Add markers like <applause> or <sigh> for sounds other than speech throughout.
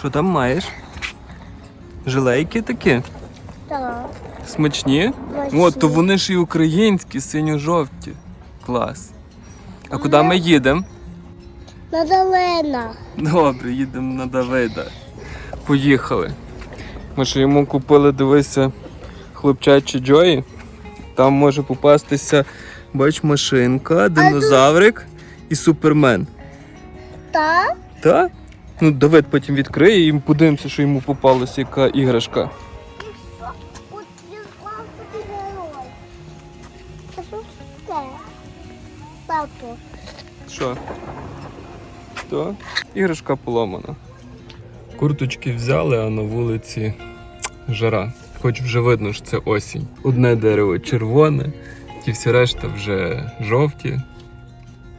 Що там маєш? Жилейки такі? Так. Смачні? Смачні. О, то вони ж і українські, синьо-жовті. Клас. А куди ми їдемо? На долина. Добре, їдемо на Давида. Поїхали. Ми ж йому купили, дивися, хлопчачі Джої. Там може попастися, бач, машинка, динозаврик і супермен. Так? Та? Ну, Давид потім відкриє і подивимося, що йому попалася яка іграшка. Що. То? Іграшка поломана. Курточки взяли, а на вулиці жара. Хоч вже видно, що це осінь. Одне дерево червоне, ті всі решта вже жовті.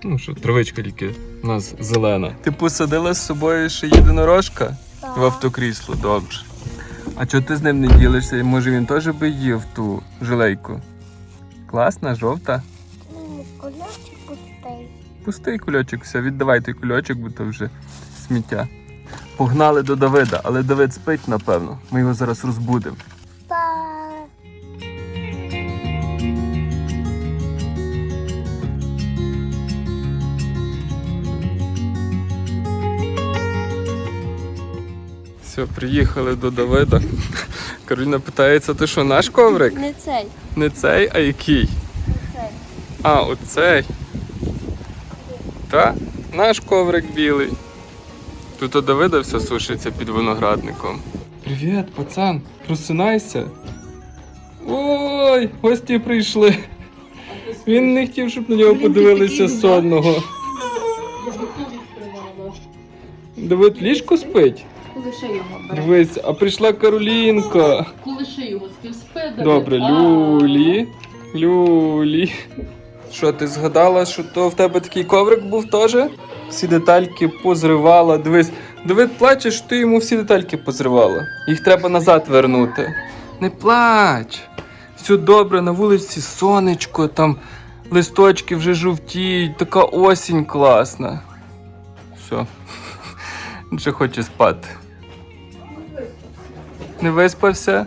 Ну що, травичка тільки у нас зелена. Ти посадила з собою ще єдинорожка Так. в автокрісло, добре. А чого ти з ним не ділишся? Може він теж би їв ту жилейку? Класна, жовта. М, Кульочок пустий. Пустий кульочок, все, віддавай той кульочок, бо то вже сміття. Погнали до Давида, але Давид спить, напевно. Ми його зараз розбудимо. Все, приїхали до Давида. Кароліна питається, ти що, наш коврик? Не цей. Не цей, а який? Цей. А, оцей. Та, наш коврик білий. Тут у Давида все сушиться під виноградником. Привіт, пацан, просинайся. Ой, гості прийшли. Він не хотів, щоб на нього подивилися сонного. Давид ліжко спить? Лише його бере. Дивись, а прийшла Каролінка. Лише його спи. Добре, Люлі. Люлі. Що, ти згадала, що то в тебе такий коврик був теж? Всі детальки позривала. Дивись, Давид плаче, що ти йому всі детальки позривала. Їх треба назад вернути. Не плач. Все добре, на вулиці сонечко, там листочки вже жовтіють, така осінь класна. Все. Ще хоче спати. Не виспався?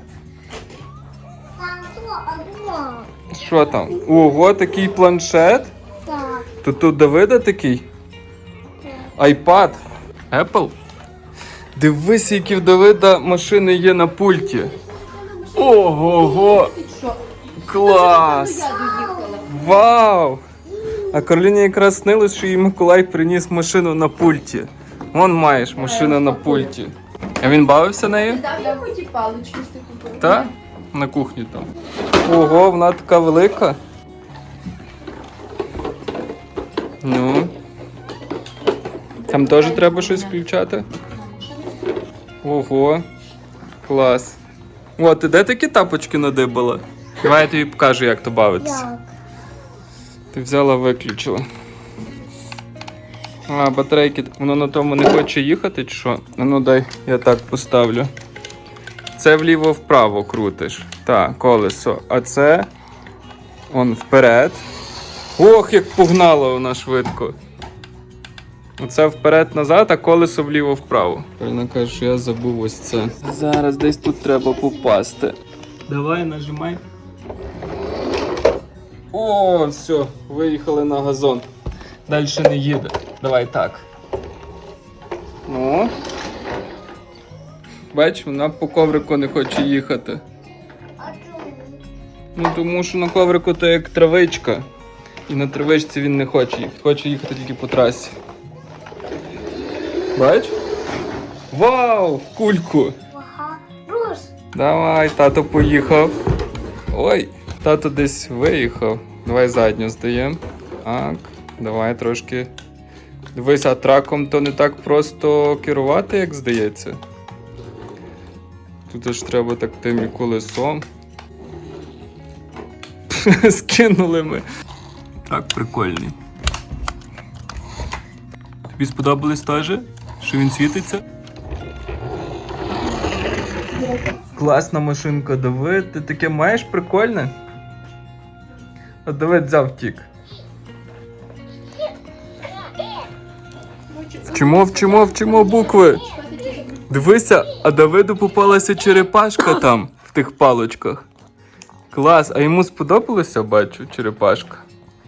Що там? Ого, такий планшет. Так. Тут Давида такий? Айпад. Apple? Дивись, які в Давида машини є на пульті. Ого-го! Клас! Вау! А Кароліні якраз снилось, що їй Миколай приніс машину на пульті. Вон маєш машина на пульті. А він бавився нею? Дав йому ті палички, що ти купив? Та? На кухні там. Ого, вона така велика. Ну. Там теж треба щось включати. Ого. Клас. О, ти де такі тапочки надибала? Давай я тобі покажу, як то бавиться. Як? Ти взяла, виключила. А, батарейки, воно на тому не хоче їхати, чи що? Ну дай, я так поставлю. Це вліво-вправо крутиш. Так, колесо. А це. Он вперед. Ох, як погнала вона швидко. Оце вперед-назад, а колесо вліво-вправо. Правильно каже, що я забув ось це. Зараз десь тут треба попасти. Давай, нажимай. О, все, виїхали на газон. Далі не їде. Давай так. Ну. Бач, вона по коврику не хоче їхати. А чому? Ну тому що на коврику то як травичка. І на травичці він не хоче їхати. Хоче їхати тільки по трасі. Бач? Вау! Кульку! Ага. Давай, тато поїхав. Ой, тато десь виїхав. Давай задню здаємо. Так, давай трошки. Дивись, а траком то не так просто керувати, як здається. Тут ж треба так тим і колесом. <laughs> Скинули ми. Так, прикольний. Тобі сподобалось теж? Що він світиться? Класна машинка, Давид. Ти таке маєш прикольне? А Давид взяв втік. Вчимо, вчимо, вчимо букви. Дивися, а Давиду попалася черепашка там, в тих палочках. Клас, а йому сподобалося, бачу, черепашка.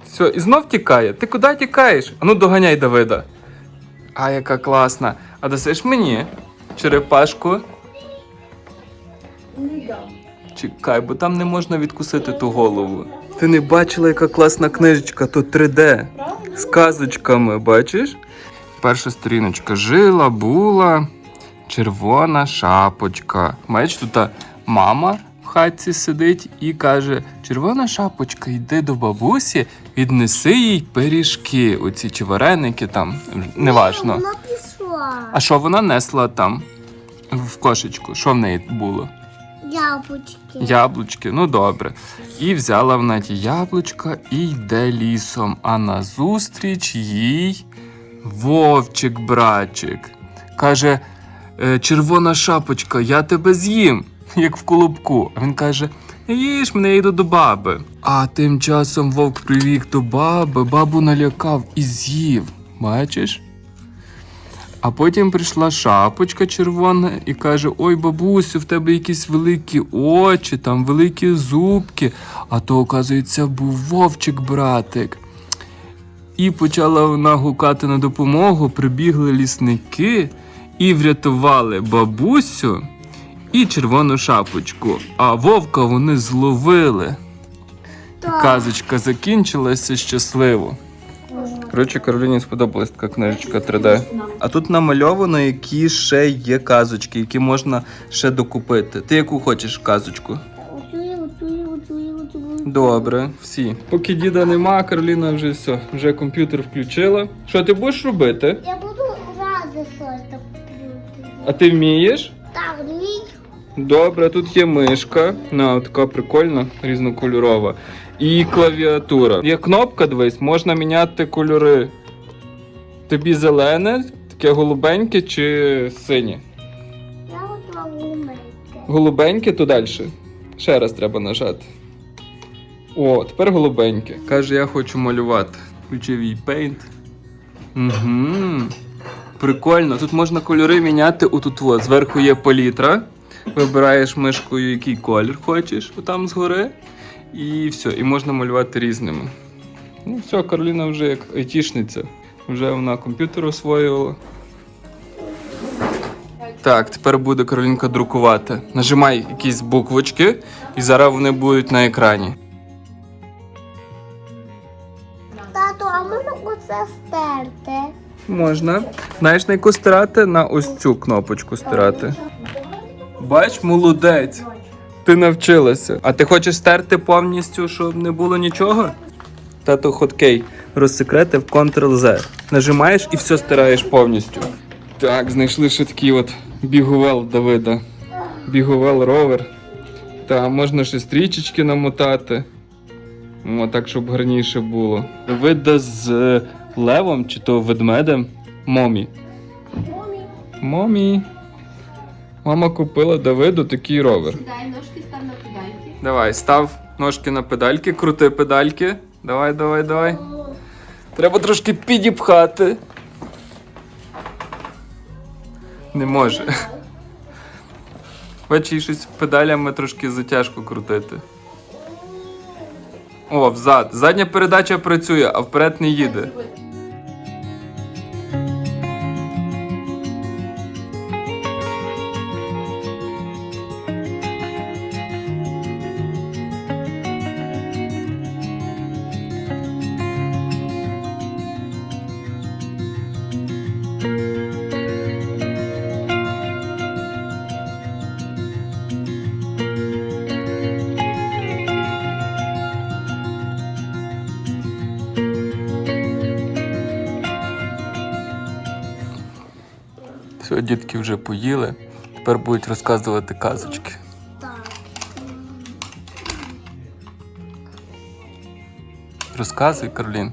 Все, і знов тікає. Ти куди тікаєш? Ану доганяй Давида. А, яка класна. А дасиш мені черепашку? Чекай, бо там не можна відкусити ту голову. Ти не бачила, яка класна книжечка, тут 3D. З казочками, бачиш? Перша сторіночка. Жила, була червона шапочка. Бачиш, тут мама в хатці сидить і каже: Червона шапочка, йди до бабусі, віднеси їй пиріжки. Оці чи вареники там, неважно. Вона пішла. А що вона несла там в кошечку? Що в неї було? Яблучки. Яблучки, ну добре. І взяла вона ті яблучка і йде лісом. А назустріч їй вовчик братчик. Каже: «Е, червона шапочка, я тебе з'їм, <laughs> як в колобку. А він каже: їж мене, я йду до баби. А тим часом вовк привік до баби, бабу налякав і з'їв. Бачиш? А потім прийшла шапочка червона і каже: Ой, бабусю, в тебе якісь великі очі, там великі зубки. А то, оказується, був вовчик братик. І почала вона гукати на допомогу, прибігли лісники і врятували бабусю і червону шапочку. А вовка вони зловили. Так. Казочка закінчилася щасливо. Коротше, Кароліні сподобалась така книжечка 3D. А тут намальовано, які ще є казочки, які можна ще докупити. Ти яку хочеш казочку? Добре, всі. Поки діда нема, Кароліна вже все, вже комп'ютер включила. Що ти будеш робити? Я буду ради щось. А ти вмієш? Так, мій. Добре, тут є мишка. На, така прикольна, різнокольорова. І клавіатура. Є кнопка, дивись, можна міняти кольори. Тобі зелене, таке голубеньке чи синє? Я гумейки. Голубеньке, то далі. Ще раз треба нажати. О, тепер голубеньке. Каже, я хочу малювати. Включив їй Paint. Угу. Прикольно. Тут можна кольори міняти отут. от. Зверху є палітра. Вибираєш мишкою, який колір хочеш, отам згори. І все, і можна малювати різними. Ну, все, Кароліна вже як айтішниця. Вже вона комп'ютер освоювала. Так, тепер буде Каролінка друкувати. Нажимай якісь буквочки, і зараз вони будуть на екрані. Можна оце стерти? Можна. Знаєш, на яку стирати? На ось цю кнопочку стирати. Бач, молодець. Ти навчилася. А ти хочеш стерти повністю, щоб не було нічого? Тато хоткей розсекретив Ctrl-Z. Нажимаєш і все стираєш повністю. Так, знайшли ще такий от бігувел Давида. Бігувел ровер. Та можна ще стрічечки намотати. О, так, щоб гарніше було. Давида з е, левом чи то ведмедем. Момі. Момі. Мама купила Давиду такий ровер. Сідай ножки, став на педальки. Давай, став ножки на педальки, крути педальки. Давай, давай, давай. Треба трошки підіпхати. Не може. Бачиш, щось педалями трошки затяжко крутити. О, взад. Задня передача працює, а вперед не їде. Все, дітки вже поїли. Тепер будуть розказувати казочки. Так. Розказуй, Каролін.